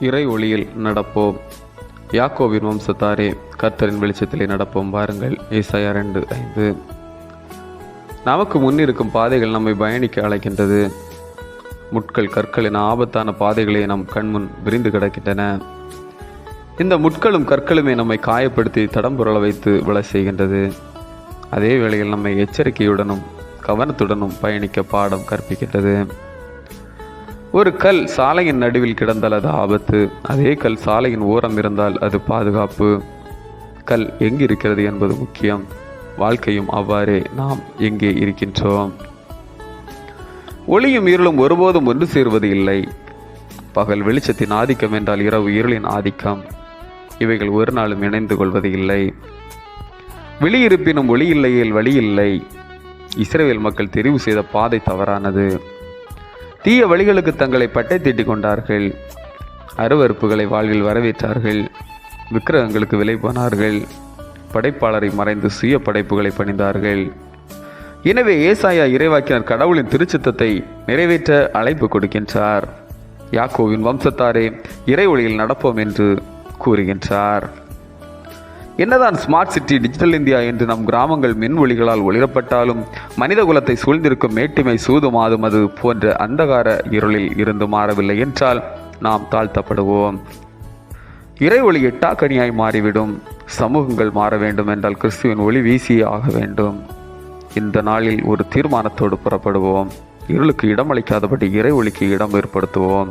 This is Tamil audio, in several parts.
இறை ஒளியில் நடப்போம். யாக்கோவின் வம்சத்தாரே கர்த்தரின் வெளிச்சத்திலே நடப்போம். வாருங்கள் இசையா ரெண்டு ஐந்து. நமக்கு முன்னிருக்கும் பாதைகள் நம்மை பயணிக்க அழைக்கின்றது. முட்கள் கற்கள் என ஆபத்தான பாதைகளே நம் கண்முன் விரிந்து கிடக்கின்றன. இந்த முட்களும் கற்களுமே நம்மை காயப்படுத்தி தடம்புரள வைத்து விழ செய்கின்றது. அதே வேளையில் நம்மை எச்சரிக்கையுடனும் கவனத்துடனும் பயணிக்க பாடம் கற்பிக்கின்றது. ஒரு கல் சாலையின் நடுவில் கிடந்தால் அது ஆபத்து. அதே கல் சாலையின் ஓரம் இருந்தால் அது பாதுகாப்பு. கல் எங்கு இருக்கிறது என்பது முக்கியம். வாழ்க்கையும் அவ்வாறே நாம் எங்கே இருக்கின்றோம்? ஒளியும் இருளும் ஒருபோதும் ஒன்று சேருவது இல்லை. பகல் வெளிச்சத்தின் ஆதிக்கம் என்றால் இரவு இருளின் ஆதிக்கம். இவைகள் ஒரு நாளும் இணைந்து கொள்வது இல்லை. வெளியிருப்பினும் ஒளி இல்லையில் வழி இல்லை. இஸ்ரேல் மக்கள் தெரிவு செய்த பாதை தவறானது. தீய வழிகளுக்கு தங்களை பட்டை தீட்டிக் கொண்டார்கள். அருவறுப்புகளை வாழ்வில் வரவேற்றார்கள். விக்கிரகங்களுக்கு விலை போனார்கள். படைப்பாளரை மறைந்து சுய படைப்புகளை பணிந்தார்கள். எனவே ஏசாயா இறைவாக்கினர் கடவுளின் திருச்சித்தத்தை நிறைவேற்ற அழைப்பு கொடுக்கின்றார். யாக்கோவின் வம்சத்தாரே இறை ஒளியில் நடப்போம் என்று கூறுகின்றார். என்னதான் ஸ்மார்ட் சிட்டி டிஜிட்டல் இந்தியா என்று நம் கிராமங்கள் மின் ஒளிகளால் ஒளிரப்பட்டாலும் மனித குலத்தை சூழ்ந்திருக்கும் மேட்டிமை சூதுமாதும் அது போன்ற அந்தகார இருளில் இருந்து மாறவில்லை என்றால் நாம் தாழ்த்தப்படுவோம். இறை ஒளி எட்டாக்கனியாய் மாறிவிடும். சமூகங்கள் மாற வேண்டும் என்றால் கிறிஸ்துவின் ஒளி வீசியே ஆக வேண்டும். இந்த நாளில் ஒரு தீர்மானத்தோடு புறப்படுவோம். இருளுக்கு இடமளிக்காதபடி இறை ஒளிக்கு இடம் ஏற்படுத்துவோம்.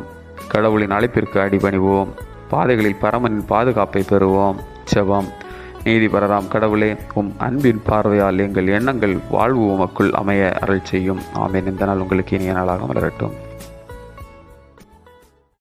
கடவுளின் அழைப்பிற்கு அடிபணிவோம். பாதைகளில் பரமனின் பாதுகாப்பை பெறுவோம். நீதி நீதிபரராம் கடவுளே உம் அன்பின் பார்வையால் எங்கள் எண்ணங்கள் வாழ்வு உமக்குள் அமைய அருள் செய்யும். ஆமேன். இந்த நாள் உங்களுக்கு இனிய நாளாக மலரட்டும்.